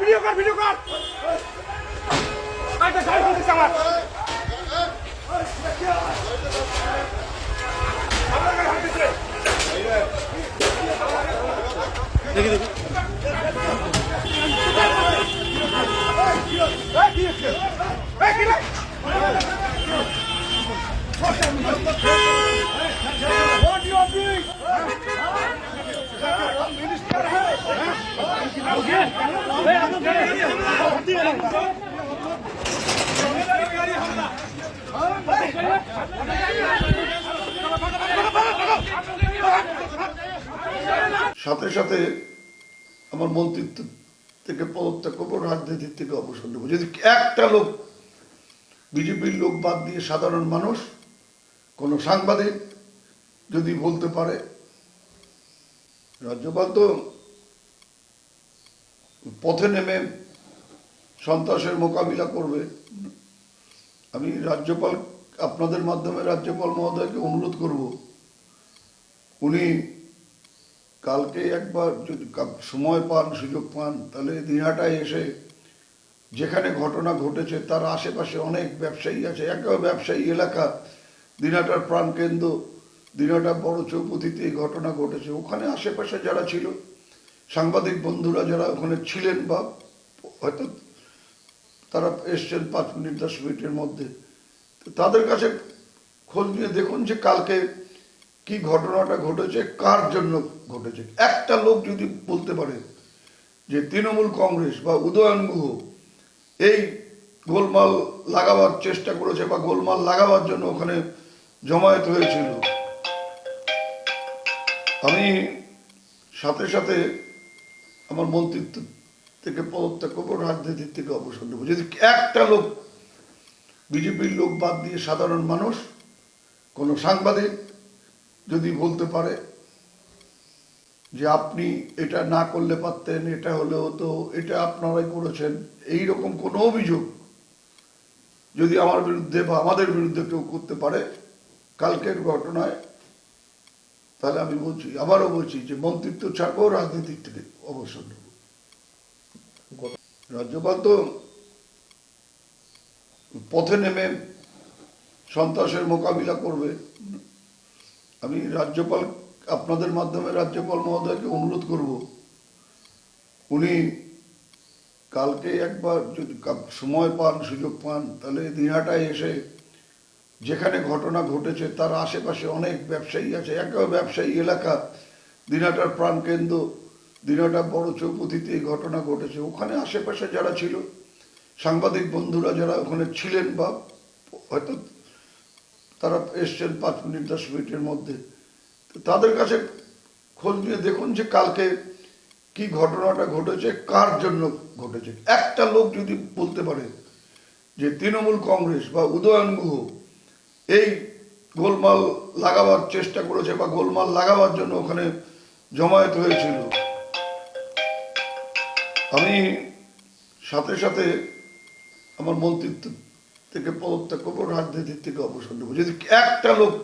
Video কর video কর। করতেছ আমার। সাথে সাথে আমার মন্ত্রিত্ব থেকে পদত্যাগ করব, রাজনীতির থেকে অবসর নেব। যদি একটা লোক বিজেপির লোক বাদ দিয়ে সাধারণ মানুষ, কোনো সাংবাদিক যদি বলতে পারে, রাজ্যপাল তো পথে নেমে সন্ত্রাসের মোকাবিলা করবে। আমি রাজ্যপাল, আপনাদের মাধ্যমে রাজ্যপাল মহোদয়কে অনুরোধ করব, উনি কালকে একবার যদি সময় পান, সুযোগ পান, তাহলে দিনহাটায় এসে যেখানে ঘটনা ঘটেছে, তার আশেপাশে অনেক ব্যবসায়ী আছে। একটা ব্যবসায়ী এলাকা দিনহাটার প্রাণকেন্দ্র দিনহাটা বড় চৌপতিতে এই ঘটনা ঘটেছে। ওখানে আশেপাশে যারা ছিল সাংবাদিক বন্ধুরা যারা ওখানে ছিলেন বা হয়তো তারা এসছেন পাঁচ মিনিট, দশ মিনিটের মধ্যে তাদের কাছে খোঁজ নিয়ে দেখুন যে কালকে কি ঘটনাটা ঘটেছে, কার জন্য ঘটেছে। একটা লোক যদি বলতে পারে যে তৃণমূল কংগ্রেস বা উদয়ন গুহ এই গোলমাল লাগাবার চেষ্টা করেছে বা গোলমাল লাগাবার জন্য ওখানে জমায়েত হয়েছিল, আমি সাথে সাথে আমার মন্ত্রিত্ব থেকে পদত্যাগ করব, রাজনীতির থেকে অবসর নেব। যদি একটা লোক বিজেপির লোক বাদ দিয়ে সাধারণ মানুষ, কোনো সাংবাদিক যদি বলতে পারে যে আপনি এটা না করলে পারতেন, এটা হলে হতো, এটা আপনারাই করেছেন এই রকম কোনো অভিযোগ যদি আমার বিরুদ্ধে বা আমাদের বিরুদ্ধে কেউ করতে পারে, কালকের ঘটনায়, তাহলে আমি বলছি, আবারও বলছি যে মন্ত্রিত্ব ছাড়বো, রাজনীতির থেকে অবসর। নেব রাজ্যপাল তো পথে নেমে সন্ত্রাসের মোকাবিলা করবে। আমি রাজ্যপাল, আপনাদের মাধ্যমে রাজ্যপাল মহোদয়কে অনুরোধ করব। উনি কালকে একবার যদি সময় পান, সুযোগ পান, তাহলে দিনহাটায় এসে যেখানে ঘটনা ঘটেছে, তার আশেপাশে অনেক ব্যবসায়ী আছে। একেবারে ব্যবসায়ী এলাকা দিনহাটার প্রাণকেন্দ্র। দিনহাটা বড় চৌপতিতে এই ঘটনা ঘটেছে। ওখানে আশেপাশে যারা ছিল, সাংবাদিক বন্ধুরা যারা ওখানে ছিলেন বা হয়তো তারা এসছেন পাঁচ মিনিট, দশ মিনিটের মধ্যে তাদের কাছে খোঁজ নিয়ে দেখুন যে কালকে কি ঘটনাটা ঘটেছে, কার জন্য ঘটেছে। একটা লোক যদি বলতে পারে যে তৃণমূল কংগ্রেস বা উদয়ন গুহ এই গোলমাল লাগাবার চেষ্টা করেছে বা গোলমাল লাগাবার জন্য ওখানে জমায়েত হয়েছিল আমি সাথে সাথে আমার মন্ত্রিত্ব থেকে পদত্যাগ করব, রাজনীতির থেকে অবসর নেব। যদি একটা লোক,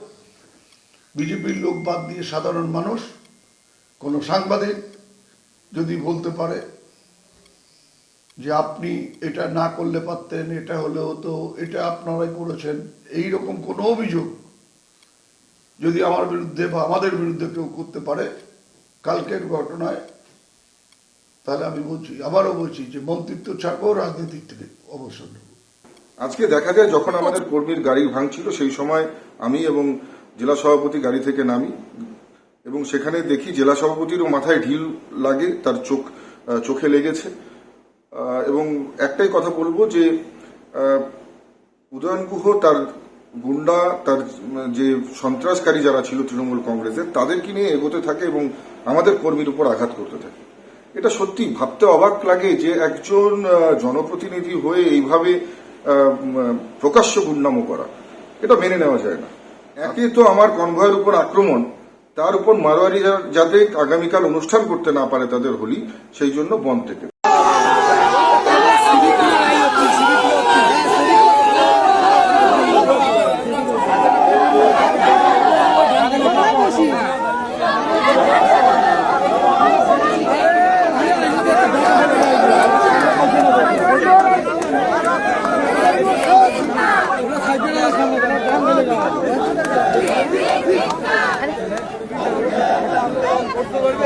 বিজেপির লোক বাদ দিয়ে সাধারণ মানুষ, কোনো সাংবাদিক যদি বলতে পারে যে আপনি এটা না করলে পারতেন, এটা হলে হতো, এটা আপনারাই করেছেন, এই রকম কোনো অভিযোগ যদি আমার বিরুদ্ধে বা আমাদের বিরুদ্ধে কেউ করতে পারে, কালকের ঘটনায় তাহলে আমি বলছি, আবারও বলছি যে মন্ত্রিত্ব ছাড়বো রাজনীতির থেকে অবসর আজকে দেখা যায় যখন আমাদের কর্মীর গাড়ি ভাঙছিল, সেই সময় আমি এবং জেলা সভাপতি গাড়ি থেকে নামি এবং সেখানে দেখি জেলা সভাপতিরও মাথায় ঢিল লাগে, তার চোখ চোখে লেগেছে। এবং একটাই কথা বলব যে উদয়ন গুহ, তার গুন্ডা, তার যে সন্ত্রাসকারী যারা ছিল তৃণমূল কংগ্রেসের, তাদেরকে নিয়ে এগোতে থাকে এবং আমাদের কর্মীর উপর আঘাত করতে থাকে। এটা সত্যি ভাবতে অবাক লাগে যে একজন জনপ্রতিনিধি হয়ে এইভাবে প্রকাশ্য গুন্ডামো করা। এটা মেনে নেওয়া যায় না। একে তো আমার কনভয়ের উপর আক্রমণ, তার উপর মারোয়ারি যাতে আগামীকাল অনুষ্ঠান করতে না পারে তাদের হোলি, সেই জন্য বন থেকে।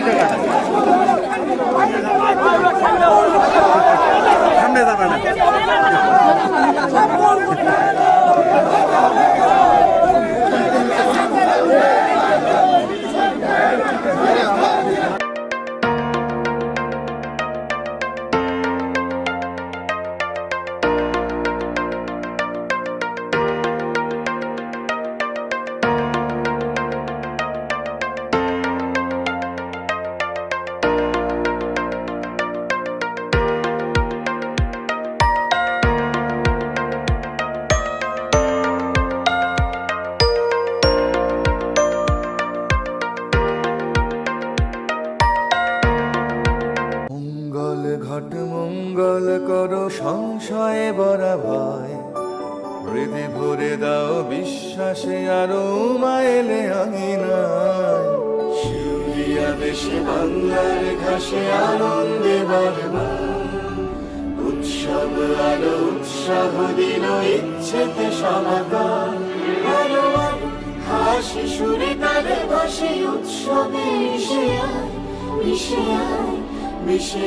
¡Vamos! করো সংশয়ে বরা ভয় হৃদে ভরে দাও বিশ্বাসে, আরও মাইলে আঙিনায় শিউলিয়া দেশে, বাংলার ঘাসে আনন্দে বরবাদ উৎসব, আলো, উৎসাহ দিল ইচ্ছেতে আলো হাসি সুরে তালে বসে উৎসবে মিশে আয় মিশে আয়, মিশে